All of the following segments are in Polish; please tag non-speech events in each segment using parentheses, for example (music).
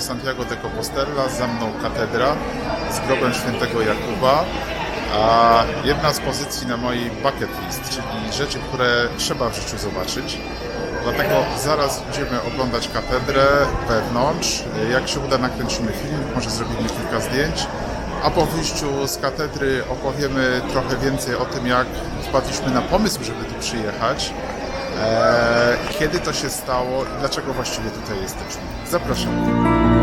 do Santiago de Compostela, za mną katedra z grobem świętego Jakuba, a jedna z pozycji na mojej bucket list, czyli rzeczy, które trzeba w życiu zobaczyć. Dlatego zaraz idziemy oglądać katedrę wewnątrz. Jak się uda, nakręcimy film, może zrobimy kilka zdjęć. A po wyjściu z katedry opowiemy trochę więcej o tym, jak wpadliśmy na pomysł, żeby tu przyjechać, kiedy to się stało i dlaczego właściwie tutaj jesteśmy. Zapraszam.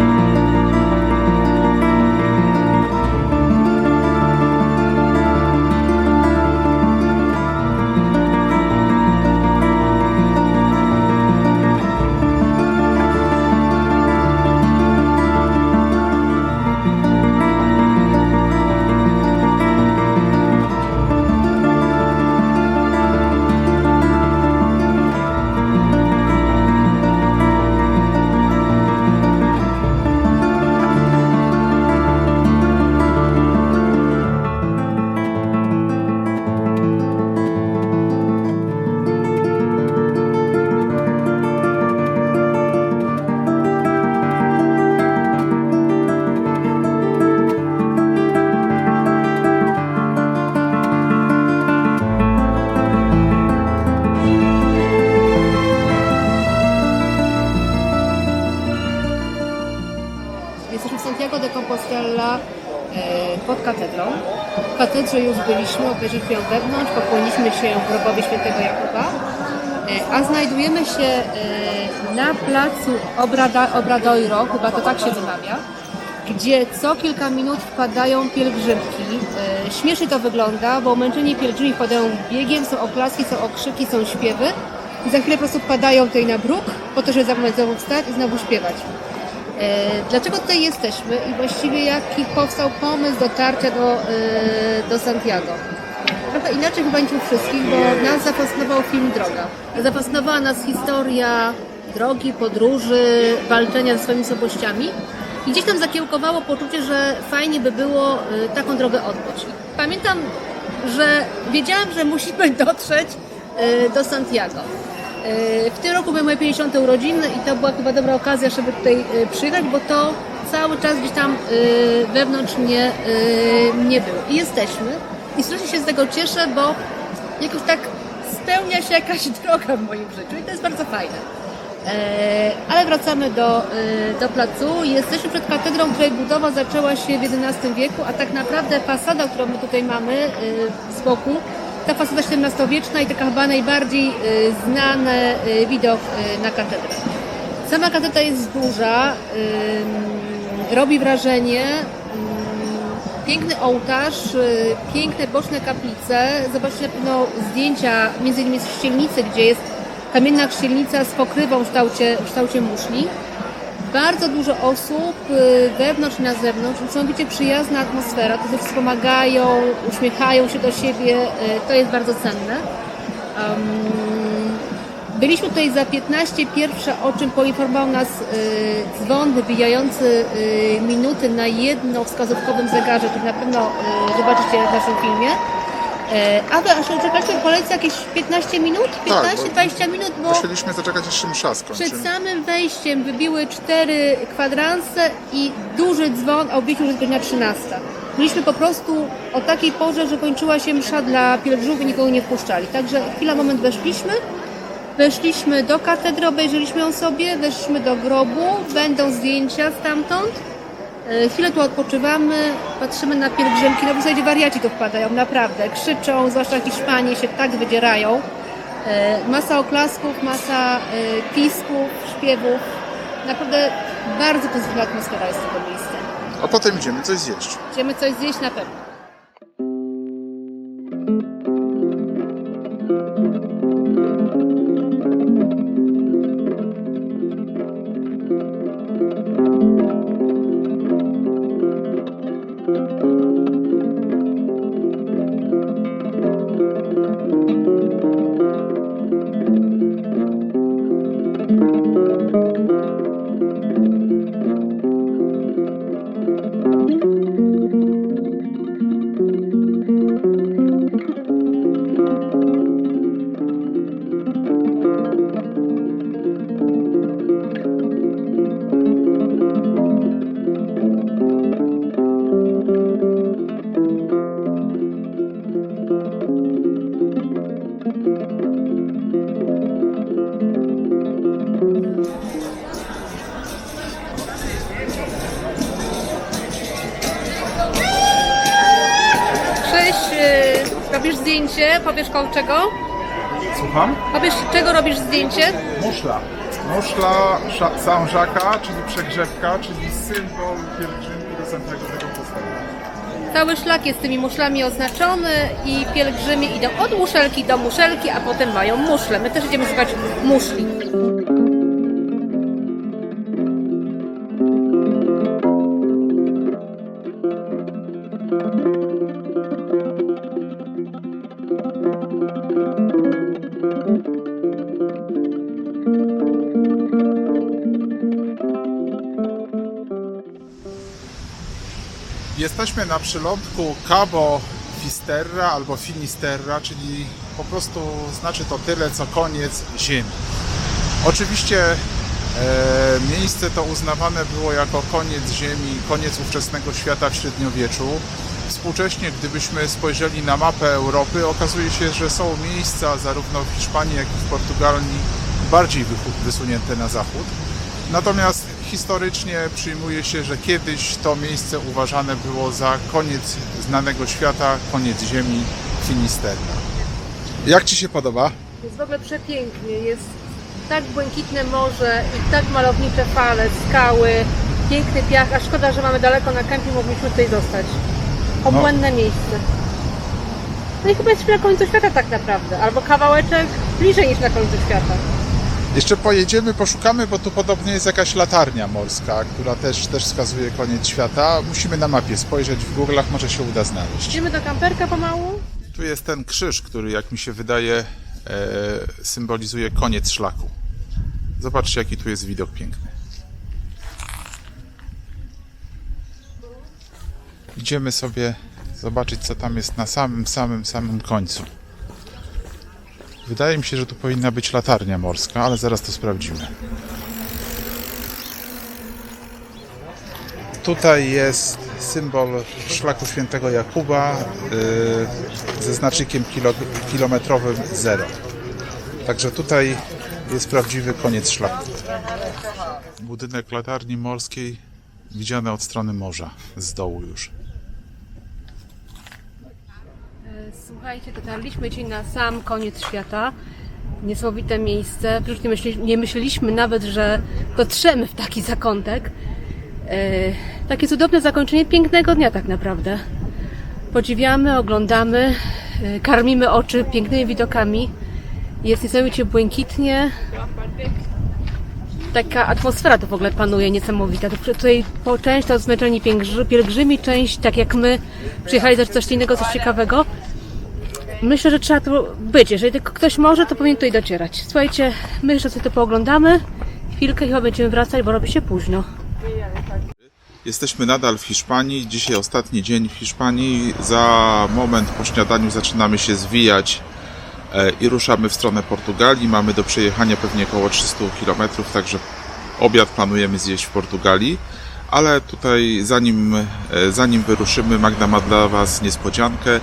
W katedrze już byliśmy, obejrzeliśmy ją wewnątrz, pokłoniliśmy się grobowi świętego Jakuba, e, a znajdujemy się e, na placu Obrada, Obradoiro, chyba to tak się wymawia, gdzie co kilka minut wpadają pielgrzymki. E, Śmiesznie to wygląda, bo męczeni pielgrzymi wpadają biegiem, są oklaski, są okrzyki, są śpiewy i za chwilę po prostu wpadają tutaj na bruk, po to, żeby znowu znowu wstać i znowu śpiewać. E, Dlaczego tutaj jesteśmy i właściwie jaki powstał pomysł dotarcia do, e, do Santiago? Trochę inaczej chyba niż u wszystkich, bo nas zafascynował film Droga. Zafascynowała nas historia drogi, podróży, walczenia ze swoimi słabościami. I gdzieś tam zakiełkowało poczucie, że fajnie by było e, taką drogę odbyć. Pamiętam, że wiedziałam, że musimy dotrzeć do Santiago. E, W tym roku były moje 50 urodziny i to była chyba dobra okazja, żeby tutaj e, przyjechać, bo to cały czas gdzieś tam e, wewnątrz mnie, e, mnie było. I jesteśmy. I strasznie się z tego cieszę, bo jakoś tak spełnia się jakaś (laughs) droga w moim życiu i to jest bardzo fajne. Ale wracamy do, do placu. Jesteśmy przed katedrą, której budowa zaczęła się w XI wieku, a tak naprawdę fasada, którą my tutaj mamy z boku, ta fasada XVII-wieczna i taka chyba najbardziej e, znany widok e, na katedrę. Sama katedra jest duża, robi wrażenie. Piękny ołtarz, y, piękne boczne kaplice. Zobaczcie na pewno zdjęcia, między innymi z Chrzcielnicy, gdzie jest kamienna chrzcielnica z pokrywą w kształcie, w kształcie muszli. Bardzo dużo osób y, wewnątrz i na zewnątrz, niesamowicie przyjazna atmosfera, to wszyscy pomagają, uśmiechają się do siebie, y, to jest bardzo cenne. Byliśmy tutaj za 15 pierwsze, o czym poinformował nas y, dzwon wybijający minuty na jednowskazówkowym zegarze, który na pewno zobaczycie w naszym filmie. E, a wy aż czekaliście w kolejce jakieś 15 minut? 15-20 minut, bo Musieliśmy zaczekać, aż się msza skończy. przed samym wejściem wybiły cztery kwadranse i duży dzwon, a obiecił, że jest godzina 13. Byliśmy po prostu o takiej porze, że kończyła się msza dla pielgrzymów i nikogo nie wpuszczali. Także chwila, moment weszliśmy. Weszliśmy do katedry, obejrzeliśmy ją sobie, weszliśmy do grobu, będą zdjęcia stamtąd. E, Chwilę tu odpoczywamy, patrzymy na pielgrzymki, no w zasadzie wariaci tu wpadają, naprawdę. Krzyczą, zwłaszcza Hiszpanie się tak wydzierają. E, Masa oklasków, masa e, pisków, śpiewów. Naprawdę bardzo pozytywna atmosfera jest tego miejsca. A potem idziemy coś zjeść. Idziemy coś zjeść na pewno. Robisz zdjęcie, powiesz koło czego? Słucham? Powiesz czego robisz zdjęcie? Muszla. Muszla Saint-Jacques'a, czyli przegrzewka, czyli symbol pielgrzymki do Santiago de Compostela. Cały szlak jest tymi muszlami oznaczony i pielgrzymi idą od muszelki do muszelki, a potem mają muszle. My też idziemy szukać muszli. Jesteśmy na przylądku Cabo Fisterra albo Finisterra, czyli po prostu znaczy to tyle, co koniec Ziemi. Oczywiście e, miejsce to uznawane było jako koniec Ziemi, koniec ówczesnego świata w średniowieczu. Współcześnie, gdybyśmy spojrzeli na mapę Europy, okazuje się, że są miejsca zarówno w Hiszpanii, jak i w Portugalii bardziej wysunięte na zachód. Natomiast historycznie przyjmuje się, że kiedyś to miejsce uważane było za koniec znanego świata, koniec Ziemi, Finisterra. Jak Ci się podoba? Jest w ogóle przepięknie, jest tak błękitne morze i tak malownicze fale, skały, piękny piach, a szkoda, że mamy daleko na kempie, mogliśmy tutaj zostać. Obłędne miejsce. No i chyba jesteśmy na końcu świata tak naprawdę, albo kawałeczek bliżej niż na końcu świata. Jeszcze pojedziemy, poszukamy, bo tu podobnie jest jakaś latarnia morska, która też, też wskazuje koniec świata. Musimy na mapie spojrzeć w Google'ach, może się uda znaleźć. Idziemy do kamperka pomału. Tu jest ten krzyż, który jak mi się wydaje e, symbolizuje koniec szlaku. Zobaczcie jaki tu jest widok piękny. Idziemy sobie zobaczyć co tam jest na samym, samym, samym końcu. Wydaje mi się, że tu powinna być latarnia morska, ale zaraz to sprawdzimy. Tutaj jest symbol szlaku świętego Jakuba yy, ze znacznikiem kilo, kilometrowym 0. Także tutaj jest prawdziwy koniec szlaku. Budynek latarni morskiej widziany od strony morza, z dołu już. Słuchajcie, dotarliśmy dzisiaj na sam koniec świata. Niesamowite miejsce. Przecież nie, myśli, nie myśleliśmy nawet, że dotrzemy w taki zakątek. E, takie cudowne zakończenie pięknego dnia tak naprawdę. Podziwiamy, oglądamy, e, karmimy oczy pięknymi widokami. Jest niesamowicie błękitnie. Taka atmosfera tu w ogóle panuje niesamowita. Tu- Tutaj po część to zmęczeni pielgrzy- pielgrzymi, część tak jak my przyjechali za coś innego, coś ciekawego. Myślę, że trzeba tu być. Jeżeli tylko ktoś może, to powinien tutaj docierać. Słuchajcie, my jeszcze sobie to pooglądamy. Chwilkę chyba będziemy wracać, bo robi się późno. Jesteśmy nadal w Hiszpanii. Dzisiaj ostatni dzień w Hiszpanii. Za moment po śniadaniu zaczynamy się zwijać e, i ruszamy w stronę Portugalii. Mamy do przejechania pewnie około 300 km, także obiad planujemy zjeść w Portugalii. Ale tutaj zanim, e, zanim wyruszymy, Magda ma dla Was niespodziankę.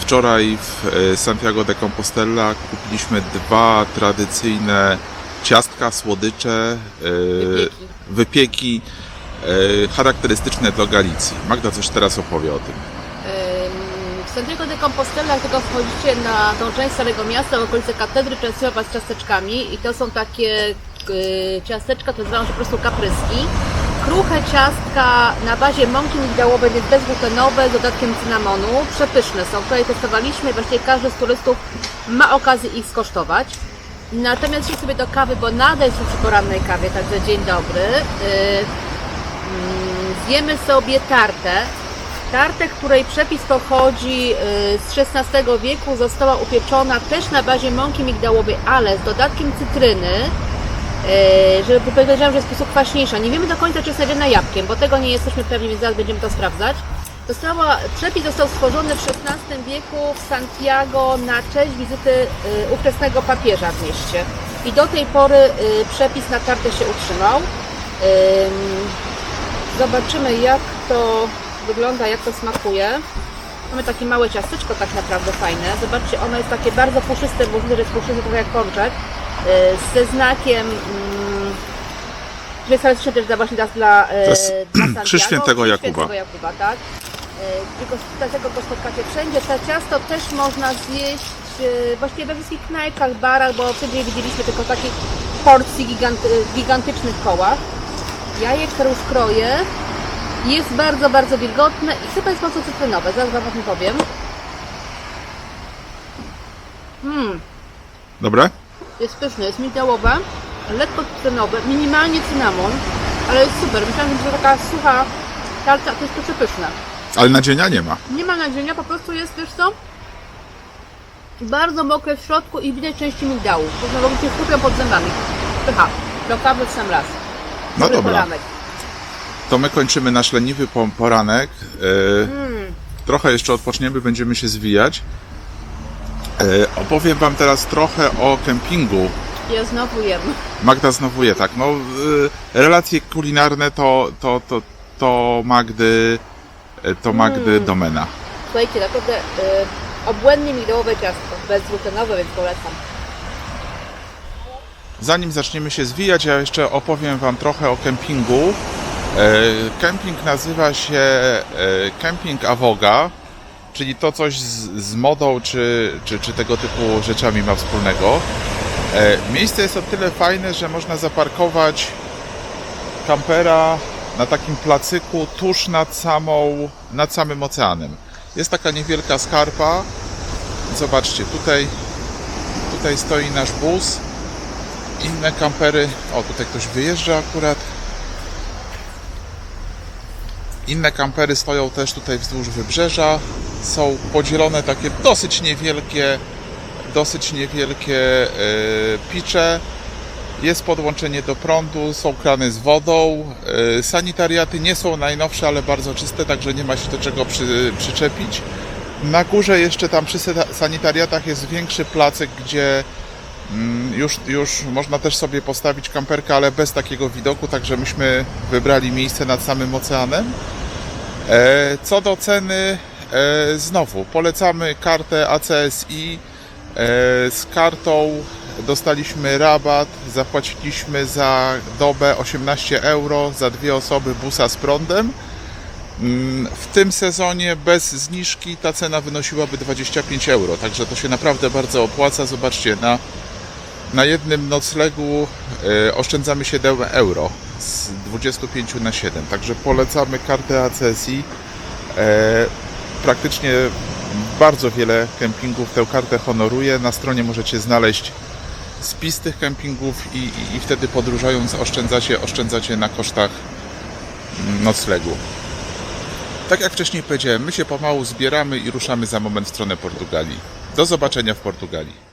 Wczoraj w e, Santiago de Compostela kupiliśmy dwa tradycyjne ciastka, słodycze, e, Wypieki. wypieki e, charakterystyczne dla Galicji. Magda coś teraz opowie o tym. W Santiago de Compostela, jak tylko wchodzicie na tą część Starego Miasta, w okolice katedry, częstują Was ciasteczkami i to są takie ciasteczka, to nazywają się po prostu kapryski. Kruche ciastka na bazie mąki migdałowej, więc bezglutenowe, z dodatkiem cynamonu. Przepyszne są. Tutaj testowaliśmy właściwie każdy z turystów ma okazję ich skosztować. Natomiast idźcie sobie do kawy, bo nadal są przy porannej kawie, także dzień dobry. Y, mm, Zjemy sobie tartę. Tartę, której przepis pochodzi y, z XVI wieku, została upieczona też na bazie mąki migdałowej, ale z dodatkiem cytryny, żeby powiedziałam, że jest w sposób kwaśniejsza. Nie wiemy do końca, czy jest nadziana jabłkiem, bo tego nie jesteśmy pewni, więc zaraz będziemy to sprawdzać. Została, przepis został stworzony w XVI wieku w Santiago na cześć wizyty y, ówczesnego papieża w mieście. I do tej pory y, przepis na tartę się utrzymał. Ym, Zobaczymy jak to wygląda, jak to smakuje. Mamy takie małe ciasteczko tak naprawdę fajne. Zobaczcie, ono jest takie bardzo puszyste, bo widać, że jest puszyste trochę jak pączek. Yy, ze znakiem... Mm, że jest też dla właśnie dla, dla, e, To jest dla Santiago, (clears throat) Krzyż Świętego Jakuba. Świętego Jakuba, tak. E, Tylko dlatego go spotkacie wszędzie. To ciasto też można zjeść e, właściwie we wszystkich knajpach, barach, bo wtedy widzieliśmy tylko w takich porcji gigant, gigantycznych kołach. Jajek rozkroję. Jest bardzo, bardzo wilgotne i chyba jest mocno cytrynowe. Zaraz Wam o tym powiem. Mmm, Dobre? Jest pyszne, jest migdałowe, lekko cytrynowe, minimalnie cynamon, ale jest super. Myślałam, że taka sucha tarta, to jest to przepyszne. Ale nadzienia nie ma. Nie ma nadzienia, po prostu jest, wiesz co, bardzo mokre w środku i widać części migdału. To znowu się skupią pod zębami. Pycha, lokawy w sam raz. No Dobry dobra. poranek. To my kończymy nasz leniwy po- poranek. E, Mm. Trochę jeszcze odpoczniemy, będziemy się zwijać. E, opowiem Wam teraz trochę o kempingu. Ja znowu jem. Magda znowu je, tak. No, e, relacje kulinarne to, to, to, to Magdy, e, to Magdy Mm. domena. Słuchajcie, naprawdę y, obłędnie migdałowe ciasto, bezglutenowe, więc polecam. Zanim zaczniemy się zwijać, ja jeszcze opowiem Wam trochę o kempingu. Kemping nazywa się Kemping Avoga, czyli to coś z, z modą czy, czy, czy tego typu rzeczami ma wspólnego. E, Miejsce jest o tyle fajne, że można zaparkować kampera na takim placyku tuż nad, samą, nad samym oceanem. Jest taka niewielka skarpa. Zobaczcie, tutaj, tutaj stoi nasz bus inne kampery. O, tutaj ktoś wyjeżdża akurat. Inne kampery stoją też tutaj wzdłuż wybrzeża. Są podzielone takie dosyć niewielkie, dosyć niewielkie e, picze. Jest podłączenie do prądu, są krany z wodą. E, sanitariaty nie są najnowsze, ale bardzo czyste, także nie ma się do czego przy, przyczepić. Na górze jeszcze tam przy sanitariatach jest większy placek, gdzie Mm, Już, już można też sobie postawić kamperkę, ale bez takiego widoku, także myśmy wybrali miejsce nad samym oceanem. E, co do ceny, e, znowu polecamy kartę ACSI. E, z kartą dostaliśmy rabat, zapłaciliśmy za dobę 18 euro, za dwie osoby busa z prądem. Mm, W tym sezonie bez zniżki ta cena wynosiłaby 25 euro, także to się naprawdę bardzo opłaca. Zobaczcie, na na jednym noclegu oszczędzamy 7 euro z 25 na 7. Także polecamy kartę ACSI. E, praktycznie bardzo wiele kempingów tę kartę honoruje. Na stronie możecie znaleźć spis tych kempingów i, i, i wtedy podróżując oszczędzacie, oszczędzacie na kosztach noclegu. Tak jak wcześniej powiedziałem, my się pomału zbieramy i ruszamy za moment w stronę Portugalii. Do zobaczenia w Portugalii.